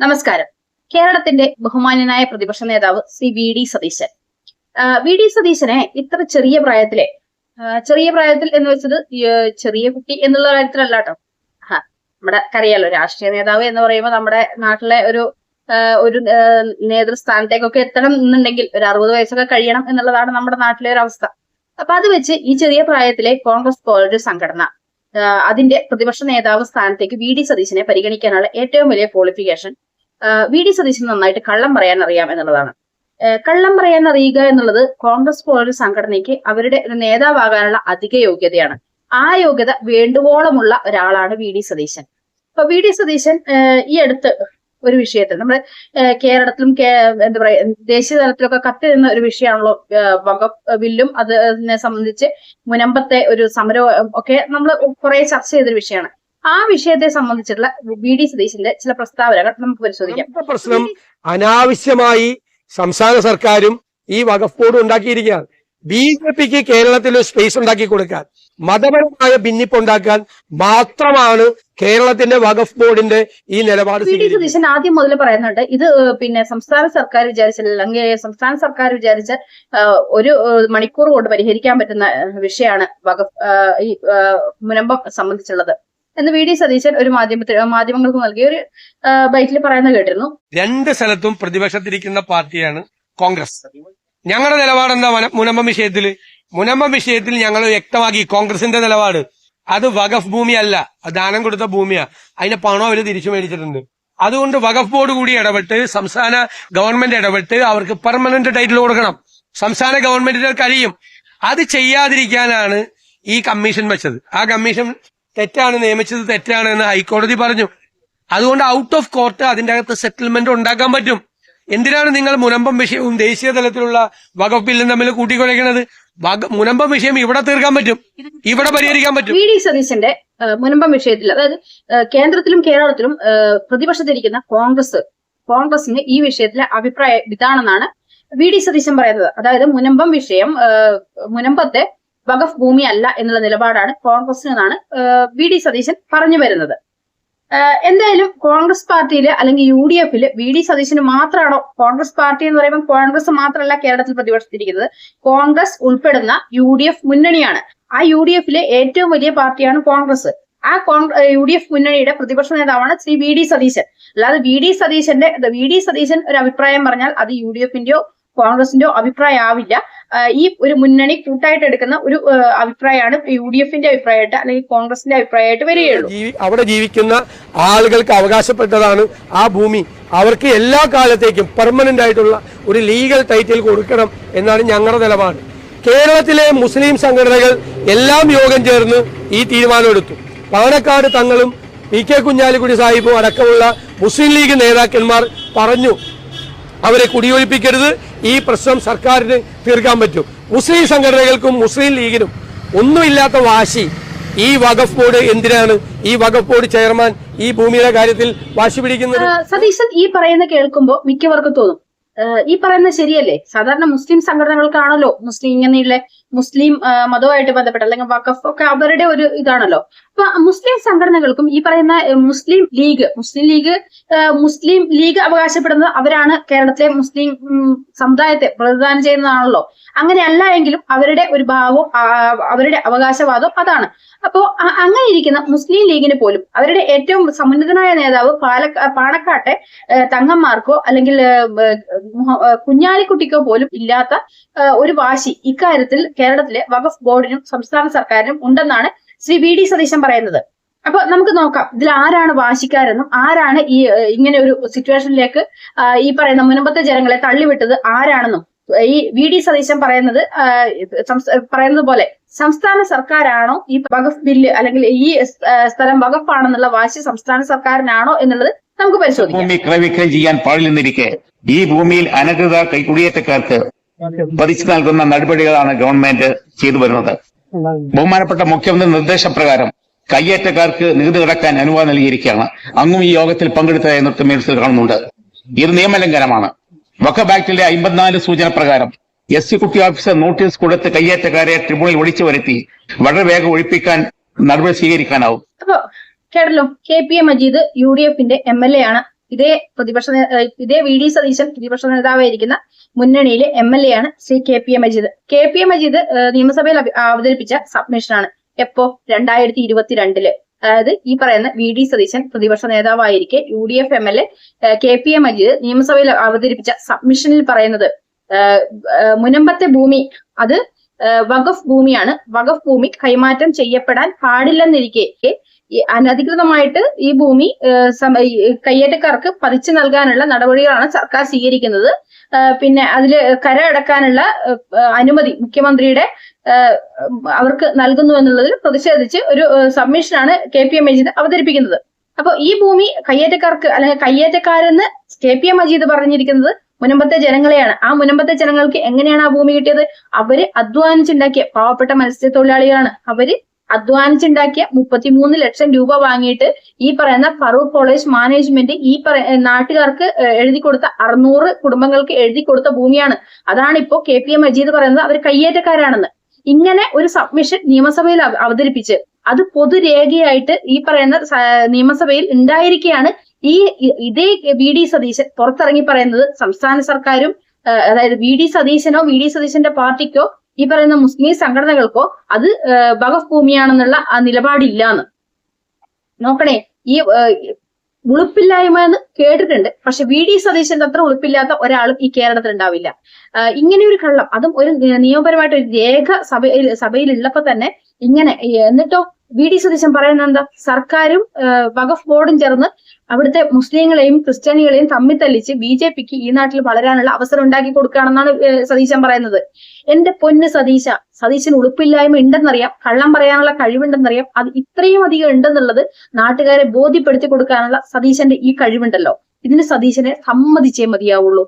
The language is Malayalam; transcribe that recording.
നമസ്കാരം. കേരളത്തിന്റെ ബഹുമാന്യനായ പ്രതിപക്ഷ നേതാവ് C V D Satheesan. V D സതീശനെ ഇത്ര ചെറിയ പ്രായത്തിലെ ചെറിയ പ്രായത്തിൽ എന്ന് വെച്ചത് ചെറിയ കുട്ടി എന്നുള്ള കാര്യത്തിലല്ല കേട്ടോ നമ്മുടെ അറിയാലോ രാഷ്ട്രീയ നേതാവ് എന്ന് പറയുമ്പോൾ നമ്മുടെ നാട്ടിലെ ഒരു ഒരു നേതൃസ്ഥാനത്തേക്കൊക്കെ എത്തണം എന്നുണ്ടെങ്കിൽ ഒരു അറുപത് വയസ്സൊക്കെ കഴിയണം എന്നുള്ളതാണ് നമ്മുടെ നാട്ടിലെ ഒരു അവസ്ഥ. അപ്പൊ അത് വെച്ച് ഈ ചെറിയ പ്രായത്തിലെ കോൺഗ്രസ് പോലൊരു സംഘടന അതിന്റെ പ്രതിപക്ഷ നേതാവ് സ്ഥാനത്തേക്ക് വി ഡി സതീശനെ പരിഗണിക്കാനുള്ള ഏറ്റവും വലിയ ക്വാളിഫിക്കേഷൻ വി ഡി സതീശന് നന്നായിട്ട് കള്ളം പറയാൻ അറിയാം എന്നുള്ളതാണ്. കള്ളം പറയാൻ അറിയുക എന്നുള്ളത് കോൺഗ്രസ് പോലൊരു സംഘടനയ്ക്ക് അവരുടെ ഒരു നേതാവാകാനുള്ള അധിക യോഗ്യതയാണ്. ആ യോഗ്യത വേണ്ടുവോളമുള്ള ഒരാളാണ് വി ഡി സതീശൻ. അപ്പൊ വി ഡി സതീശൻ ഈ അടുത്ത് ഒരു വിഷയത്തിൽ നമ്മുടെ കേരളത്തിലും എന്താ പറയാ ദേശീയ തലത്തിലൊക്കെ കത്തിരുന്ന ഒരു വിഷയമാണല്ലോ വക ബില്ലും അതിനെ സംബന്ധിച്ച് മുനമ്പത്തെ ഒരു സമരവും ഒക്കെ നമ്മൾ കുറെ ചർച്ച ചെയ്തൊരു വിഷയമാണ്. ആ വിഷയത്തെ സംബന്ധിച്ചിട്ടുള്ള വി ഡി സതീശിന്റെ ചില പ്രസ്താവനകൾ നമുക്ക് പരിശോധിക്കാം. പ്രശ്നം അനാവശ്യമായി സംസ്ഥാന സർക്കാരും ഈ വഖഫ് ബോർഡ് ഉണ്ടാക്കിയിരിക്കുകയാണ്. ബി ജെ പിക്ക് കേരളത്തിൽ ഒരു സ്പേസ് ഉണ്ടാക്കി കൊടുക്കാൻ മതപരമായ ഭിന്നിപ്പ് ഉണ്ടാക്കാൻ മാത്രമാണ് കേരളത്തിന്റെ വഖഫ് ബോർഡിന്റെ ഈ നിലപാട് സതീശൻ ആദ്യം മുതൽ പറയുന്നുണ്ട് ഇത് പിന്നെ സംസ്ഥാന സർക്കാർ വിചാരിച്ചില്ല അല്ലെങ്കിൽ സംസ്ഥാന സർക്കാർ വിചാരിച്ച ഒരു മണിക്കൂർ കൊണ്ട് പരിഹരിക്കാൻ പറ്റുന്ന വിഷയമാണ് വഖഫ് ഈ മുനമ്പം സംബന്ധിച്ചുള്ളത്. എന്ന് വി ഡി സതീശൻ ഒരു മാധ്യമത്തിൽ മാധ്യമങ്ങൾക്ക് നൽകിയ ഒരു ബൈക്കിൽ പറയുന്നത് കേട്ടിരുന്നു. രണ്ട് സ്ഥലത്തും പ്രതിപക്ഷത്തിരിക്കുന്ന പാർട്ടിയാണ് കോൺഗ്രസ്. ഞങ്ങളുടെ നിലപാട് എന്താ? മുനമ്പം വിഷയത്തിൽ മുനമ്പം വിഷയത്തിൽ ഞങ്ങൾ വ്യക്തമാക്കി കോൺഗ്രസിന്റെ നിലപാട്. അത് വഖഫ് ഭൂമിയല്ല. ദാനം കൊടുത്ത ഭൂമിയാ. അതിന്റെ പണം അവർ തിരിച്ചു മേടിച്ചിട്ടുണ്ട്. അതുകൊണ്ട് വഖഫ് ബോർഡ് കൂടി ഇടപെട്ട് സംസ്ഥാന ഗവൺമെന്റ് ഇടപെട്ട് അവർക്ക് പെർമനന്റ് ടൈറ്റിൽ കൊടുക്കണം. സംസ്ഥാന ഗവൺമെന്റിന് കഴിയും. അത് ചെയ്യാതിരിക്കാനാണ് ഈ കമ്മീഷൻ വെച്ചത്. ആ കമ്മീഷൻ തെറ്റാണ് നിയമിച്ചത് തെറ്റാണ് എന്ന് ഹൈക്കോടതി പറഞ്ഞു. അതുകൊണ്ട് ഔട്ട് ഓഫ് കോർട്ട് അതിന്റെ അകത്ത് സെറ്റിൽമെന്റ് ഉണ്ടാക്കാൻ പറ്റും. എന്തിനാണ് നിങ്ങൾ മുനമ്പം വിഷയവും ദേശീയ തലത്തിലുള്ള വകുപ്പ് ബില്ലും തമ്മിൽ കൂട്ടിക്കുഴയ്ക്കുന്നത് മുനമ്പം വിഷയം ഇവിടെ തീർക്കാൻ പറ്റും. ഇവിടെ പരിഹരിക്കാൻ പറ്റും. വി ഡി സതീശന്റെ മുനമ്പം വിഷയത്തിൽ അതായത് കേന്ദ്രത്തിലും കേരളത്തിലും പ്രതിപക്ഷത്തിരിക്കുന്ന കോൺഗ്രസ് കോൺഗ്രസിന് ഈ വിഷയത്തിലെ അഭിപ്രായം ഇതാണെന്നാണ് വി ഡി സതീശൻ പറയുന്നത്. അതായത് മുനമ്പം വിഷയം മുനമ്പത്തെ വഖഫ് ഭൂമിയല്ല എന്നുള്ള നിലപാടാണ് കോൺഗ്രസ് എന്നാണ് വി ഡി സതീശൻ പറഞ്ഞു വരുന്നത്. എന്തായാലും കോൺഗ്രസ് പാർട്ടിയിൽ അല്ലെങ്കിൽ യു ഡി എഫിൽ വി ഡി സതീശന് മാത്രമാണോ കോൺഗ്രസ് പാർട്ടി എന്ന് പറയുമ്പോൾ കോൺഗ്രസ് മാത്രമല്ല കേരളത്തിൽ പ്രതിപക്ഷത്തിരിക്കുന്നത്. കോൺഗ്രസ് ഉൾപ്പെടുന്ന യു ഡി എഫ് മുന്നണിയാണ്. ആ യു ഡി എഫിലെ ഏറ്റവും വലിയ പാർട്ടിയാണ് കോൺഗ്രസ്. ആ യു ഡി എഫ് മുന്നണിയുടെ പ്രതിപക്ഷ നേതാവാണ് ശ്രീ വി ഡി സതീശൻ. അല്ലാതെ വി ഡി സതീശന്റെ വി ഡി സതീശൻ ഒരു അഭിപ്രായം പറഞ്ഞാൽ അത് യു ഡി എഫിന്റെയോ കോൺഗ്രസിന്റെയോ അഭിപ്രായം ആവില്ല ഈ ഒരു മുന്നണി കൂട്ടായിട്ട് എടുക്കുന്ന ഒരു അഭിപ്രായമാണ് യു ഡി എഫിന്റെ അഭിപ്രായമായിട്ട് അല്ലെങ്കിൽ കോൺഗ്രസിന്റെ അഭിപ്രായമായിട്ട് വരികയുള്ളൂ. അവിടെ ജീവിക്കുന്ന ആളുകൾക്ക് അവകാശപ്പെട്ടതാണ് ആ ഭൂമി. അവർക്ക് എല്ലാ കാലത്തേക്കും പെർമനന്റ് ആയിട്ടുള്ള ഒരു ലീഗൽ ടൈറ്റിൽ കൊടുക്കണം എന്നാണ് ഞങ്ങളുടെ നിലപാട്. കേരളത്തിലെ മുസ്ലിം സംഘടനകൾ എല്ലാം യോഗം ചേർന്ന് ഈ തീരുമാനമെടുത്തു. പാണക്കാട് തങ്ങളും പി കെ കുഞ്ഞാലിക്കുടി സാഹിബും അടക്കമുള്ള മുസ്ലിം ലീഗ് നേതാക്കന്മാർ പറഞ്ഞു അവരെ കുടിയൊഴിപ്പിക്കരുത്. ഈ പ്രശ്നം സർക്കാരിന് തീർക്കാൻ പറ്റും. മുസ്ലിം സംഘടനകൾക്കും മുസ്ലിം ലീഗിനും ഒന്നുമില്ലാത്ത വാശി ഈ വഖഫ് ബോർഡ് എന്തിനാണ്? ഈ വഖഫ് ബോർഡ് ചെയർമാൻ ഈ ഭൂമിയുടെ കാര്യത്തിൽ വാശി പിടിക്കുന്നത്? സതീശൻ ഈ പറയുന്ന കേൾക്കുമ്പോൾ മിക്കവർക്കും തോന്നും. ഈ പറയുന്നത് ശരിയല്ലേ? സാധാരണ മുസ്ലിം സംഘടനകൾക്കാണല്ലോ മുസ്ലിം ഇങ്ങനെയുള്ള മുസ്ലിം മതവുമായിട്ട് ബന്ധപ്പെട്ട അല്ലെങ്കിൽ വഖഫ് ഒക്കെ അവരുടെ ഒരു ഇതാണല്ലോ. അപ്പൊ മുസ്ലിം സംഘടനകൾക്കും ഈ പറയുന്ന Muslim League Muslim League Muslim League അവകാശപ്പെടുന്നത് അവരാണ് കേരളത്തിലെ മുസ്ലിം സമുദായത്തെ പ്രതിദാനം ചെയ്യുന്നതാണല്ലോ. അങ്ങനെയല്ല എങ്കിലും അവരുടെ ഒരു ഭാവവും അവരുടെ അവകാശവാദവും അതാണ്. അപ്പോ അങ്ങനെ ഇരിക്കുന്ന മുസ്ലിം ലീഗിന് പോലും അവരുടെ ഏറ്റവും സമുന്നതനായ നേതാവ് പാലക്ക പാണക്കാട്ടെ തങ്ങന്മാർക്കോ അല്ലെങ്കിൽ കുഞ്ഞാലിക്കുട്ടിക്കോ പോലും ഇല്ലാത്ത ഒരു വാശി ഇക്കാര്യത്തിൽ കേരളത്തിലെ വഖഫ് ബോർഡിനും സംസ്ഥാന സർക്കാരിനും ഉണ്ടെന്നാണ് ശ്രീ വി ഡി സതീശൻ പറയുന്നത്. അപ്പൊ നമുക്ക് നോക്കാം ഇതിൽ ആരാണ് വാശിക്കാരെന്നും ആരാണ് ഈ ഇങ്ങനെ ഒരു സിറ്റുവേഷനിലേക്ക് ഈ പറയുന്ന മുൻപത്തെ ജനങ്ങളെ തള്ളിവിട്ടത് ആരാണെന്നും. ഈ വി ഡി സതീശൻ പറയുന്നത് പറയുന്നത് പോലെ സംസ്ഥാന സർക്കാരാണോ ഈ വഖഫ് ബില്ല് അല്ലെങ്കിൽ ഈ സ്ഥലം വഖഫാണെന്നുള്ള വാശി സംസ്ഥാന സർക്കാരിനാണോ എന്നുള്ളത് നമുക്ക് പരിശോധിക്കാം. ഭൂമി ക്രയവിക്രയം ചെയ്യാൻ പാടില്ലെന്നിരിക്കെ ഈ ഭൂമിയിൽ അനധികൃത കൈക്കുടിയേറ്റക്കാർക്ക് പതിച്ചു നൽകുന്ന നടപടികളാണ് ഗവൺമെന്റ് ചെയ്തു വരുന്നത്. ബഹുമാനപ്പെട്ട മുഖ്യമന്ത്രി നിർദ്ദേശപ്രകാരം കയ്യേറ്റക്കാർക്ക് നികുതി അടക്കാൻ അനുവാദം നൽകിയിരിക്കുകയാണ്. അങ്ങും ഈ യോഗത്തിൽ പങ്കെടുത്തതായി നൃത്തമേൽസിൽ കാണുന്നുണ്ട്. ഇത് നിയമലംഘനമാണ്. വഖബ് ആക്ടിലെ അമ്പത്തിനാല് സൂചന പ്രകാരം എസ് സി കുട്ടി ഓഫീസർ നോട്ടീസ് കൊടുത്ത് കയ്യേറ്റക്കാരെ ട്രിബ്യൂണൽ വിളിച്ചു വരുത്തി വളരെ വേഗം ഒഴിപ്പിക്കാൻ നടപടി സ്വീകരിക്കാനാവും. കേട്ടല്ലോ K P A Majeed U D എഫിന്റെ എം എൽ എ ആണ്. ഇതേ പ്രതിപക്ഷ ഇതേ വി ഡി സതീശൻ പ്രതിപക്ഷ നേതാവായിരിക്കുന്ന മുന്നണിയിലെ എം എൽ എ ആണ് Shri K P A Majeed. K P A Majeed നിയമസഭയിൽ അവ- അവതരിപ്പിച്ച സബ്മിഷനാണ് എപ്പോ? രണ്ടായിരത്തി ഇരുപത്തിരണ്ടിൽ. അതായത് ഈ പറയുന്ന വി ഡി സതീശൻ പ്രതിപക്ഷ നേതാവായിരിക്കെ U D F M L A K P A Majeed നിയമസഭയിൽ അവതരിപ്പിച്ച സബ്മിഷനിൽ പറയുന്നത്. മുനമ്പത്തെ ഭൂമി അത് വഖഫ് ഭൂമിയാണ്. വഖഫ് ഭൂമി കൈമാറ്റം ചെയ്യപ്പെടാൻ പാടില്ലെന്നിരിക്കെ അനധികൃതമായിട്ട് ഈ ഭൂമി കയ്യേറ്റക്കാർക്ക് പതിച്ചു നൽകാനുള്ള നടപടികളാണ് സർക്കാർ സ്വീകരിക്കുന്നത്. പിന്നെ അതിൽ കര അടക്കാനുള്ള അനുമതി മുഖ്യമന്ത്രിയുടെ അവർക്ക് നൽകുന്നു എന്നുള്ളതിൽ പ്രതിഷേധിച്ച് ഒരു സബ്മിഷനാണ് കെ പി എം മജീദ് അവതരിപ്പിക്കുന്നത്. അപ്പൊ ഈ ഭൂമി കയ്യേറ്റക്കാർക്ക് അല്ലെങ്കിൽ കയ്യേറ്റക്കാരെന്ന് കെ പി എം മജീദ് പറഞ്ഞിരിക്കുന്നത് മുനമ്പത്തെ ജനങ്ങളെയാണ്. ആ മുനമ്പത്തെ ജനങ്ങൾക്ക് എങ്ങനെയാണ് ആ ഭൂമി കിട്ടിയത്? അവർ അധ്വാനിച്ചുണ്ടാക്കിയ പാവപ്പെട്ട മത്സ്യത്തൊഴിലാളികളാണ്. അവർ അധ്വാനിച്ചുണ്ടാക്കിയ മുപ്പത്തിമൂന്ന് ലക്ഷം രൂപ വാങ്ങിയിട്ട് ഈ പറയുന്ന ഫറൂഖ് കോളേജ് മാനേജ്മെന്റ് ഈ നാട്ടുകാർക്ക് എഴുതി കൊടുത്ത അറുന്നൂറ് കുടുംബങ്ങൾക്ക് എഴുതി കൊടുത്ത ഭൂമിയാണ്. അതാണ് ഇപ്പോ കെ പി എം മജീദ് പറയുന്നത് അവർ കയ്യേറ്റക്കാരാണെന്ന്. ഇങ്ങനെ ഒരു സബ്മിഷൻ നിയമസഭയിൽ അവ- അവതരിപ്പിച്ച് അത് പൊതുരേഖയായിട്ട് ഈ പറയുന്ന നിയമസഭയിൽ ഉണ്ടായിരിക്കെയാണ് ഈ ഇതേ വി ഡി സതീശൻ പുറത്തിറങ്ങി പറയുന്നത് സംസ്ഥാന സർക്കാരും അതായത് വി ഡി സതീശനോ വി ഡി സതീശന്റെ പാർട്ടിക്കോ ഈ പറയുന്ന മുസ്ലിം സംഘടനകൾക്കോ അത് വഖഫ് ഭൂമിയാണെന്നുള്ള ആ നിലപാടില്ലാന്ന്. നോക്കണേ ഈ ഉളുപ്പില്ലായ്മ എന്ന് കേട്ടിട്ടുണ്ട്. പക്ഷെ വി ഡി സതീശന്റെ അത്ര ഉളുപ്പില്ലാത്ത ഒരാളും ഈ കേരളത്തിൽ ഉണ്ടാവില്ല. ഇങ്ങനെ ഒരു കള്ളം അതും ഒരു നിയമപരമായിട്ട് ഒരു രേഖ സഭയിൽ സഭയിൽ ഉള്ളപ്പോ തന്നെ ഇങ്ങനെ എന്നിട്ടോ വി ഡി സതീശൻ പറയുന്നത് എന്താ സർക്കാരും വഖഫ് ബോർഡും ചേർന്ന് അവിടുത്തെ മുസ്ലിങ്ങളെയും ക്രിസ്ത്യാനികളെയും തമ്മിൽ തല്ലിച്ച് ബി ജെ പിക്ക് ഈ നാട്ടിൽ വളരാനുള്ള അവസരം ഉണ്ടാക്കി കൊടുക്കുകയാണെന്നാണ് സതീശൻ പറയുന്നത്. എന്റെ പൊന്ന് സതീശ സതീശന് ഉളുപ്പില്ലായ്മ ഉണ്ടെന്നറിയാം കള്ളം പറയാനുള്ള കഴിവുണ്ടെന്നറിയാം അത് ഇത്രയും അധികം ഉണ്ടെന്നുള്ളത് നാട്ടുകാരെ ബോധ്യപ്പെടുത്തി കൊടുക്കാനുള്ള സതീശന്റെ ഈ കഴിവുണ്ടല്ലോ. ഇതിന് സതീശനെ സമ്മതിച്ചേ മതിയാവുള്ളൂ.